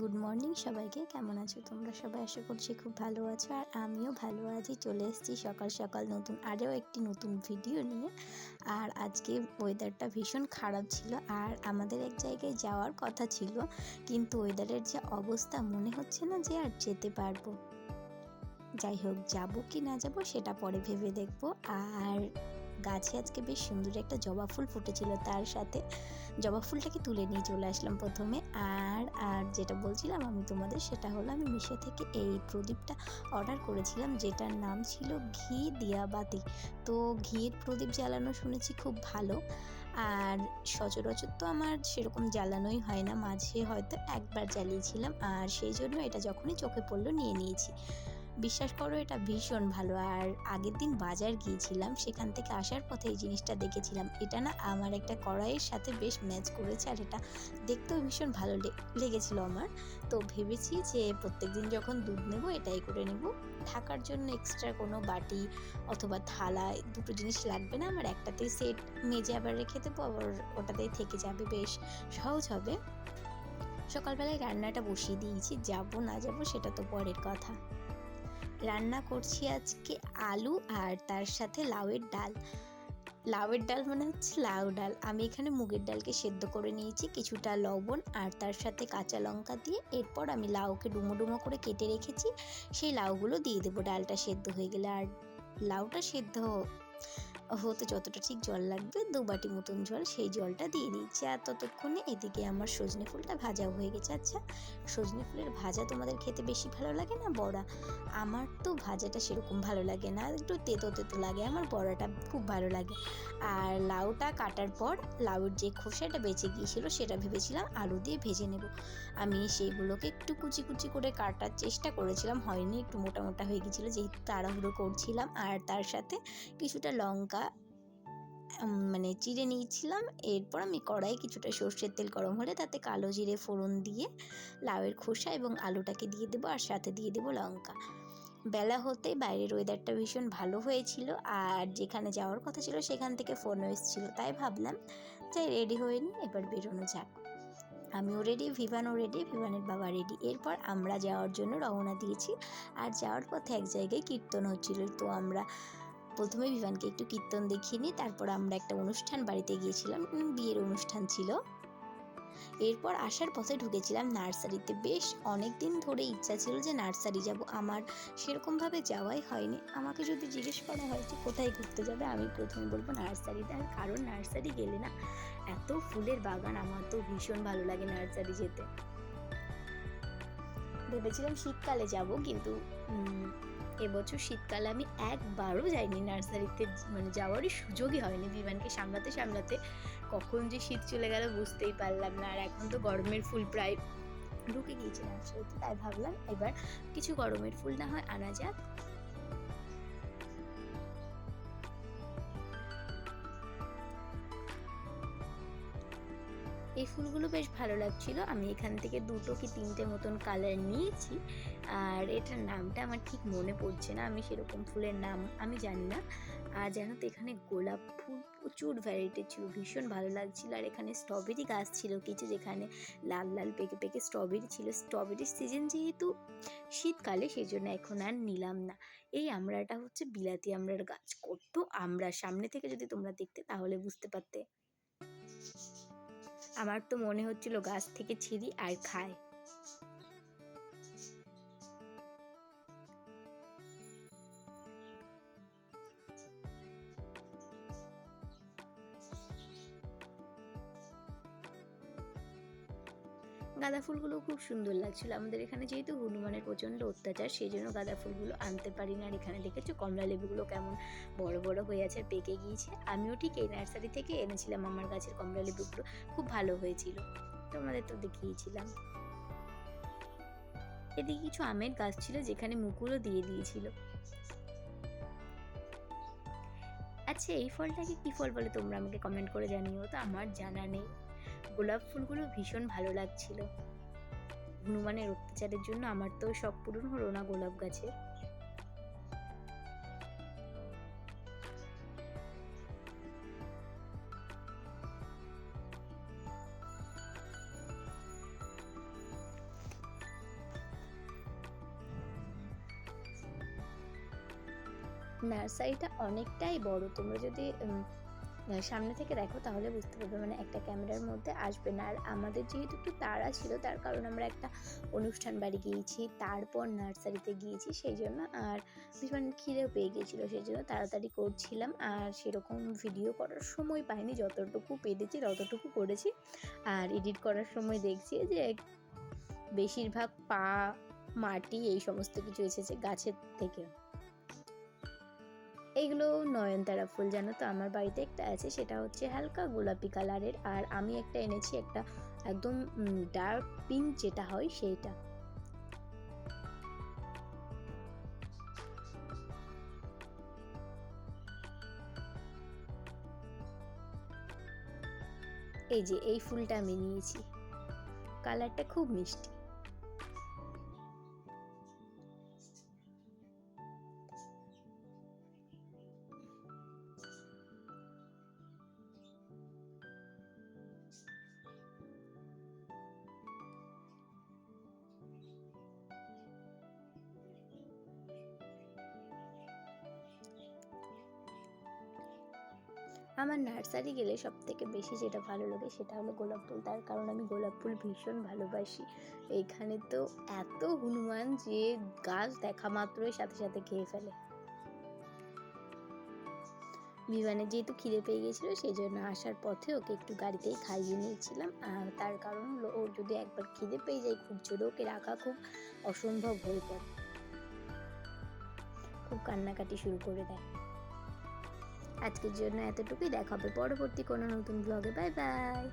Good morning সবাইকে, কেমন আছো তোমরা? সবাই আশা করছি খুব ভালো আছো আর আমিও ভালো আছি। চলে এসেছি সকাল সকাল নতুন, আরও একটি নতুন ভিডিও নিয়ে। আর আজকে ওয়েদারটা ভীষণ খারাপ ছিল আর আমাদের এক জায়গায় যাওয়ার কথা ছিল, কিন্তু ওয়েদারের যে অবস্থা মনে হচ্ছে না যে আর যেতে পারব। যাই হোক, যাব কি না যাব সেটা পরে ভেবে দেখব। আর গাছে আজকে বেশ সুন্দর একটা জবা ফুল ফুটেছিল, তার সাথে জবা ফুলটাকে তুলে নিয়ে চলে আসলাম প্রথমে। আর আর যেটা বলছিলাম আমি তোমাদের, সেটা হলো আমি মিশো থেকে এই প্রদীপটা অর্ডার করেছিলাম, যেটার নাম ছিল ঘি দিয়াবাতি। তো ঘিয়ের প্রদীপ জ্বালানো শুনেছি খুব ভালো। আর সচরাচর তো আমার সেরকম জ্বালানোই হয় না, মাঝে হয়তো একবার জ্বালিয়েছিলাম, আর সেই জন্য এটা যখনই চোখে পড়ল নিয়ে নিয়েছি। বিশ্বাস করো, এটা ভীষণ ভালো। আর আগের দিন বাজার গিয়েছিলাম, সেখান থেকে আসার পথে এই জিনিসটা দেখেছিলাম। এটা না আমার একটা কড়াইয়ের সাথে বেশ ম্যাচ করেছে, আর এটা দেখতেও ভীষণ ভালো লেগেছিল আমার। তো ভেবেছি যে প্রত্যেক দিন যখন দুধ নেব, এটাই করে নেব। ঢাকার জন্য এক্সট্রা কোনো বাটি অথবা থালা, দুটো জিনিস লাগবে না। আমার একটাতেই সেট মেজে আবার রেখে দেবো, আবার ওটাতেই থেকে যাবে, বেশ সহজ হবে। সকালবেলায় রান্নাটা বসিয়ে দিয়েছি, যাব না যাব সেটা তো পরের কথা। রান্না করছি আজকে আলু আর তার সাথে লাউয়ের ডাল। লাউয়ের ডাল মানে হচ্ছে লাউ ডাল। আমি এখানে মুগের ডালকে সেদ্ধ করে নিয়েছি কিছুটা লবণ আর তার সাথে কাঁচা লঙ্কা দিয়ে এরপর আমি লাউকে ডুমো ডুমো করে কেটে রেখেছি। সেই লাউগুলো দিয়ে দেবো। ডালটা সেদ্ধ হয়ে গেলে আর লাউটা সেদ্ধ হতে যতটা ঠিক জল লাগবে দু বাটি মতন জল সেই জলটা দিয়ে দিচ্ছি। আর ততক্ষণে এদিকে আমার সজনে ফুলটা ভাজা হয়ে গেছে। আচ্ছা সজনে ফুলের ভাজা তোমাদের খেতে বেশি ভালো লাগে না বড়া? আমার তো ভাজাটা সেরকম ভালো লাগে না, একটু তেতো তেতো লাগে, আমার বড়াটা খুব ভালো লাগে। আর লাউটা কাটার পর লাউর যে খোসাটা বেঁচে গিয়েছিল সেটা ভেবেছিলাম আলু দিয়ে ভেজে নেব। আমি সেইগুলোকে একটু কুচি কুচি করে কাটার চেষ্টা করেছিলাম, হয়নি, একটু মোটা মোটা হয়ে গেছিল যেহেতু তাড়াহুড়ো করছিলাম। আর তার সাথে কিছুটা লঙ্কা মানে চিড়ে নিয়েছিলাম। এরপর আমি কড়াই কিছুটা সর্ষের তেল গরম হলে তাতে কালো জিরে, ফোড়ন দিয়ে লাউয়ের খোসা এবং আলুটাকে দিয়ে দেবো আর সাথে দিয়ে দেবো লঙ্কা। বেলা হতে বাইরের ওয়েদারটা ভীষণ ভালো হয়েছিল আর যেখানে যাওয়ার কথা ছিল সেখান থেকে ফোনও এসেছিল তাই ভাবলাম যে রেডি হয়ে নি এবার বেরোনো যাক। আমিও রেডি ভিভানও রেডি ভিভানের বাবা রেডি এরপর আমরা যাওয়ার জন্য রওনা দিয়েছি। আর যাওয়ার পথে এক জায়গায় কীর্তন হচ্ছিল। তো আমরা প্রথমে বিমানকে একটু কীর্তন দেখিয়ে নিই, তারপর আমরা একটা অনুষ্ঠান বাড়িতে গিয়েছিলাম বিয়ের অনুষ্ঠান ছিল। এরপর আসার পথে ঢুকেছিলাম নার্সারিতে। বেশ অনেক দিন ধরে ইচ্ছা ছিল যে নার্সারি যাব, আমার সেরকমভাবে যাওয়াই হয়নি। আমাকে যদি জিজ্ঞেস করা হয় যে কোথায় ঘুরতে যাবে, আমি প্রথমে বলব নার্সারিতে। আর কারণ নার্সারি গেলে না, এত ফুলের বাগান, আমার তো ভীষণ ভালো লাগে নার্সারি যেতে। ভেবেছিলাম শীতকালে যাব, কিন্তু এবছর শীতকালে আমি একবারও যাইনি নার্সারিতে মানে যাওয়ারই সুযোগই হয়নি। বিমানকে সামলাতে সামলাতে কখন যে শীত চলে গেল বুঝতেই পারলাম না। আর এখন তো গরমের ফুল প্রায় ঢুকে গিয়েছিলাম নার্সারিতে, তাই ভাবলাম এবার কিছু গরমের ফুল না হয় আনা যাক। এই ফুলগুলো বেশ ভালো লাগছিল। আমি এখান থেকে দুটো কি তিনটে মতন কালার নিয়েছি। আর এটার নামটা আমার ঠিক মনে পড়ছে না। আমি সেরকম ফুলের নাম আমি জানি না। আর যেন তো, এখানে গোলাপ ফুল প্রচুর ভ্যারাইটি ছিল, ভীষণ ভালো লাগছিল। আর এখানে স্ট্রবেরি গাছ ছিল কিছু, যেখানে লাল লাল, পেকে পেকে স্ট্রবেরি ছিল। স্ট্রবেরির সিজন যেহেতু শীতকালে সেই জন্য এখন আর নিলাম না। এই আমড়াটা হচ্ছে বিলাতি আমড়ার গাছ। কত আমরা সামনে থেকে যদি তোমরা দেখতে, তাহলে বুঝতে পারতে। আমার তো মনে হচ্ছিল গাছ থেকে ছিঁড়ি আর খায়। গাঁদা ফুলগুলো খুব সুন্দর লাগছিল। আমাদের এখানে যেহেতু হনুমানের প্রচণ্ড অত্যাচার, সেই জন্য গাঁদা ফুলগুলো আনতে পারি না আর এখানে দেখেছ কমলা লেবুগুলো কেমন বড় বড় হয়ে আছে, পেকে গিয়েছে। আমিও ঠিক এই নার্সারি থেকে এনেছিলাম আমার গাছের কমলা লেবুগুলো। খুব ভালো হয়েছিল। তোমাদের তো দেখিয়েছিলাম। এদিকে কিছু আমের গাছ ছিল যেখানে মুকুলও দিয়ে দিয়েছিল। আচ্ছা এই ফলটাকে কি ফল বলে তোমরা আমাকে কমেন্ট করে জানিও। তো আমার জানা নেই। গোলাপ ফুলগুলো ভীষণ ভালো লাগছিল। হনুমানের অত্যাচারের জন্য আমার তো সব পূরণ হলো না গোলাপ গাছের নার্সারিটা অনেকটাই বড়। তোমরা যদি সামনে থেকে দেখো, তাহলে বুঝতে পারবে মানে একটা ক্যামেরার মধ্যে আসবে না। আর আমাদের যেহেতু একটু তাড়া ছিল, তার কারণ আমরা একটা অনুষ্ঠান বাড়ি গিয়েছি, তারপর নার্সারিতে গিয়েছি, সেই জন্য আর ভীষণ খিদেও পেয়ে গিয়েছিল, সেই জন্য তাড়াতাড়ি করছিলাম। আর সেরকম ভিডিও করার সময় পাইনি, যতটুকু পেরেছি, ততটুকু করেছি। আর এডিট করার সময় দেখছি যে বেশিরভাগ পা, মাটি, এই সমস্ত কিছু এসেছে গাছের থেকে। এইগুলো নয়নতারা ফুল, জানো তো? আমার বাড়িতে একটা আছে, সেটা হচ্ছে হালকা গোলাপি কালারের আর আমি একটা এনেছি একটা একদম ডার্ক পিঙ্ক যেটা হয় সেইটা। এই যে, এই ফুলটা আমি নিয়েছি। কালারটা খুব মিষ্টি। আমার নার্সারি গেলে সব থেকে বেশি যেটা ভালো লাগে সেটা হলো গোলাপ ফুল। তার কারণ আমি গোলাপ ফুল ভীষণ ভালোবাসি। এইখানে তো এত হনুমান যে গাছ দেখা মাত্রই সাথে সাথে খেয়ে ফেলে। বিমানে যেহেতু খিদে পেয়ে গেছিল সেই জন্য আসার পথে ওকে একটু গাড়িতেই খাইয়ে নিয়েছিলাম। আর তার কারণ হলো ওর যদি একবার খিদে পেয়ে যায়, খুব জোরে ওকে রাখা খুব অসম্ভব হয়ে পড়ে। খুব কান্নাকাটি শুরু করে দেয়। আজকের জন্য এতটুকুই। দেখা হবে পরবর্তী কোনো নতুন ব্লগে বাই বাই